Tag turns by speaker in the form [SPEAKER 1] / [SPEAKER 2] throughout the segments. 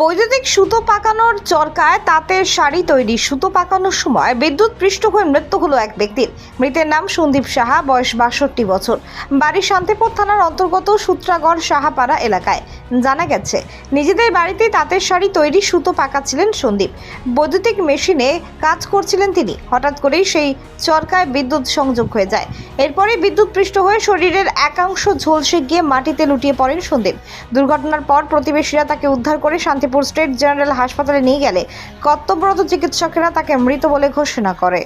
[SPEAKER 1] বৈদ্যুতিক সুতো পাকানোর চরকায় তাঁতের শাড়ি তৈরি। সুতো পাকানোর সময় বিদ্যুৎ পৃষ্ঠ হয়ে মৃত্যু হলো এক ব্যক্তির। মৃতের নাম সন্দীপ সাহা, বয়স বাষট্টি বছর। বাড়ি শান্তিপুর থানার অন্তর্গত সূত্রাগড় সাহাপাড়া এলাকায়। জানা গেছে, নিজেদের বাড়িতেই তাঁতের শাড়ি তৈরি সুতো পাকাচ্ছিলেন সন্দীপ। বৈদ্যুতিক মেশিনে কাজ করছিলেন তিনি। হঠাৎ করেই সেই চরকায় বিদ্যুৎ সংযোগ হয়ে যায়। এরপরে বিদ্যুৎ পৃষ্ঠ হয়ে শরীরের একাংশ ঝলসে গিয়ে মাটিতে লুটিয়ে পড়েন সন্দীপ। দুর্ঘটনার পর প্রতিবেশীরা তাকে উদ্ধার করে শান্তিপুর স্টেট জেনারেল হাসপাতালে নিয়ে গেলে কর্তব্যরত চিকিৎসকেরা তাকে মৃত বলে ঘোষণা করে।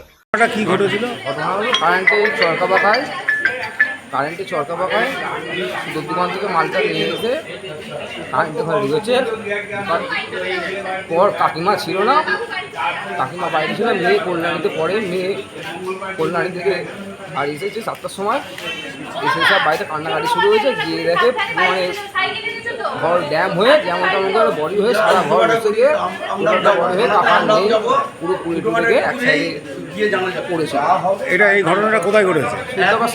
[SPEAKER 2] কি ঘটেছিল?
[SPEAKER 3] ঘটনা হলো কারেন্টে চরকা পাকায় কারেন্টে চরকা দূর দোকান থেকে মালটা নিয়ে এসে কারেন্টে ঘরে ঢুকেছে। পর কাকিমা ছিল না কাকিমা বাইরে ছিল মেয়ে কল্যাণীতে পড়ে মেয়ে কল্যাণী থেকে আর এসেছে সাতটার সময়। এসে সব বাড়িতে কান্নাকাটি শুরু হয়েছে গিয়ে দেখে মানে ঘর ড্যাম হয়ে যেমন তেমন করে বডি হয়ে সারা ঘর বসে গিয়ে পুরোটা বডি হয়ে কাকা নেই পুরো পুরি টুরে গিয়ে এক সাইডে পড়েছে।
[SPEAKER 2] এটা এই ঘটনাটা কোথায় ঘটেছে?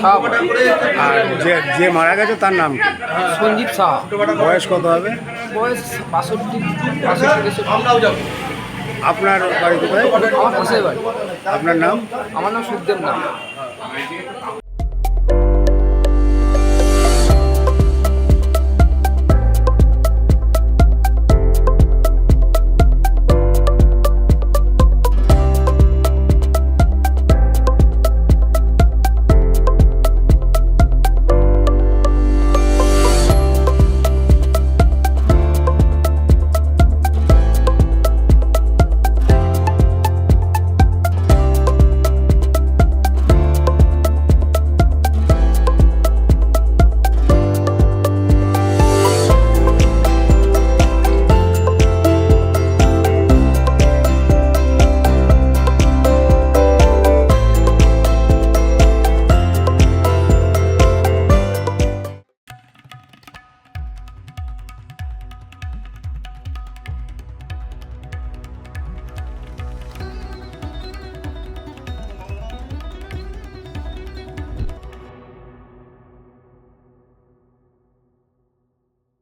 [SPEAKER 3] সাহা
[SPEAKER 2] আর যে যে মারা গেছে তার নাম কি?
[SPEAKER 3] সঞ্জীব সাহা।
[SPEAKER 2] বয়স কত হবে?
[SPEAKER 3] বয়স বাষট্টি।
[SPEAKER 2] আপনার বাড়ি কোথায়?
[SPEAKER 3] আমার বাড়ি।
[SPEAKER 2] আপনার নাম?
[SPEAKER 3] আমার নাম সুখদেব নাম